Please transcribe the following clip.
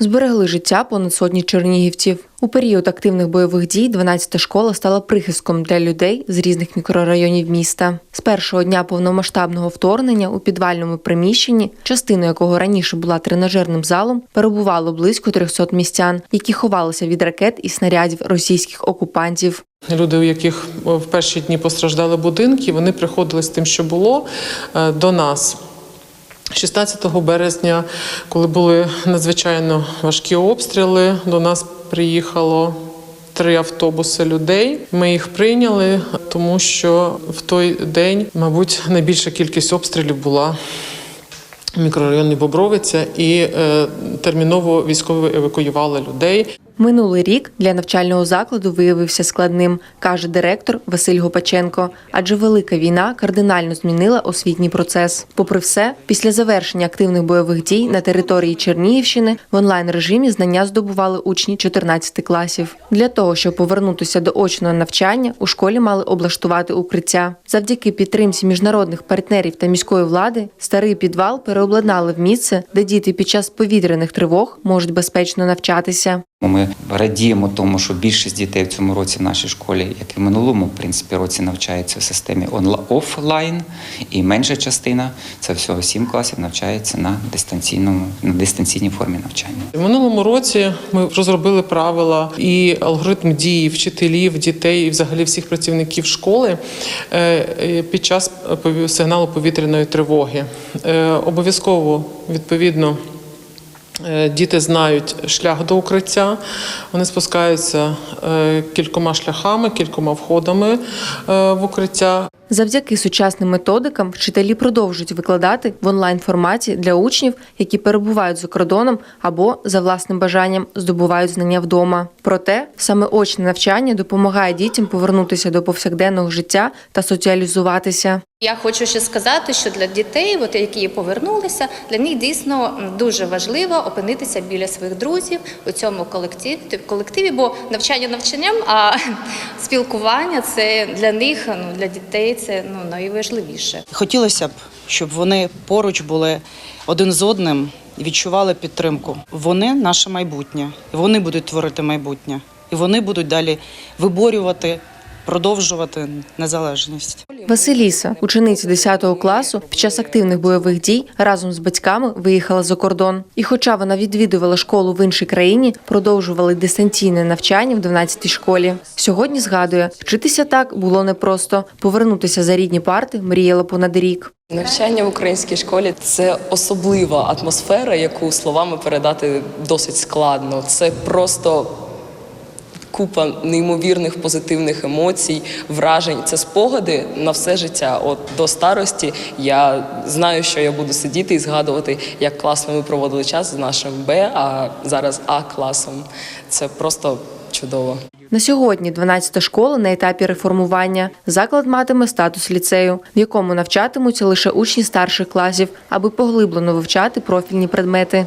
зберегли життя понад сотні чернігівців. У період активних бойових дій 12-та школа стала прихистком для людей з різних мікрорайонів міста. З першого дня повномасштабного вторгнення у підвальному приміщенні, частина якого раніше була тренажерним залом, перебувало близько 300 містян, які ховалися від ракет і снарядів російських окупантів. Люди, у яких в перші дні постраждали будинки, вони приходили з тим, що було е, до нас. 16 березня, коли були надзвичайно важкі обстріли, до нас приїхало три автобуси людей. Ми їх прийняли, тому що в той день, мабуть, найбільша кількість обстрілів була мікрорайоні Бобровиця, і е, терміново військові евакуювали людей. Минулий рік для навчального закладу виявився складним, каже директор Василь Гопаченко. Адже велика війна кардинально змінила освітній процес. Попри все, після завершення активних бойових дій на території Чернігівщини в онлайн режимі знання здобували учні 14 класів. Для того щоб повернутися до очного навчання, у школі мали облаштувати укриття. Завдяки підтримці міжнародних партнерів та міської влади старий підвал переобладнали в місце, де діти під час повітряних тривог можуть безпечно навчатися. Ми радіємо тому, що більшість дітей в цьому році в нашій школі, як і в минулому, в принципі, році навчається в системі офлайн, і менша частина це всього сім класів навчається на дистанційному на дистанційній формі навчання. В минулому році ми розробили правила і алгоритм дії вчителів, дітей і взагалі всіх працівників школи е, е, під час сигналу повітряної тривоги. Е, Обов'язково відповідно. Е, Діти знають шлях до укриття, вони спускаються е, кількома шляхами, кількома входами е, в укриття. Завдяки сучасним методикам вчителі продовжують викладати в онлайн форматі для учнів, які перебувають за кордоном або за власним бажанням здобувають знання вдома. Проте саме очне навчання допомагає дітям повернутися до повсякденного життя та соціалізуватися. Я хочу ще сказати, що для дітей, от які повернулися, для них дійсно дуже важливо опинитися біля своїх друзів у цьому колективі, колективі, бо навчання навчанням, а спілкування це для них, ну для дітей, це ну найважливіше. Хотілося б, щоб вони поруч були один з одним відчували підтримку. Вони наше майбутнє, вони будуть творити майбутнє, і вони будуть далі виборювати, продовжувати незалежність. Василіса, учениця 10 класу, під час активних бойових дій разом з батьками виїхала за кордон. І, хоча вона відвідувала школу в іншій країні, продовжували дистанційне навчання в 12-й школі. Сьогодні згадує, вчитися так було непросто. Повернутися за рідні парти мріяла понад рік. Навчання в українській школі це особлива атмосфера, яку словами передати досить складно. Це просто купа неймовірних позитивних емоцій, вражень. Це спогади на все життя. От до старості я знаю, що я буду сидіти і згадувати, як класно ми проводили час з нашим Б, а зараз А класом. Це просто чудово. На сьогодні 12-та школа на етапі реформування. Заклад матиме статус ліцею, в якому навчатимуться лише учні старших класів, аби поглиблено вивчати профільні предмети.